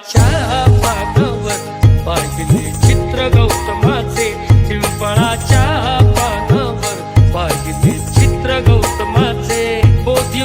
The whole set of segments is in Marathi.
पिंपळाच्या पानावर पाहिले चित्र गौतमाचे पिंपळाच्या पानावर पाहिले चित्र गौतमाचे. बोधी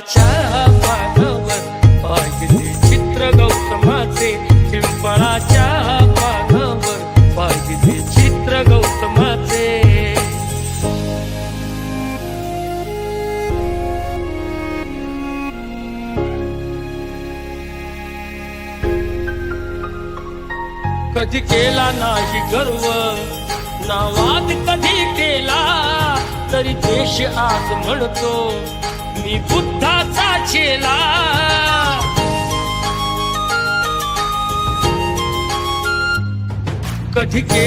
पिंपळाच्या पानावर पाहिले चित्र गौतमाचे पिंपळाच्या पानावर पाहिले चित्र गौतमाचे कधी केला नाही गर्व नावाद कधी केला तरी देश आज म्हणतो मी बुद्धाचा चेला. कधी के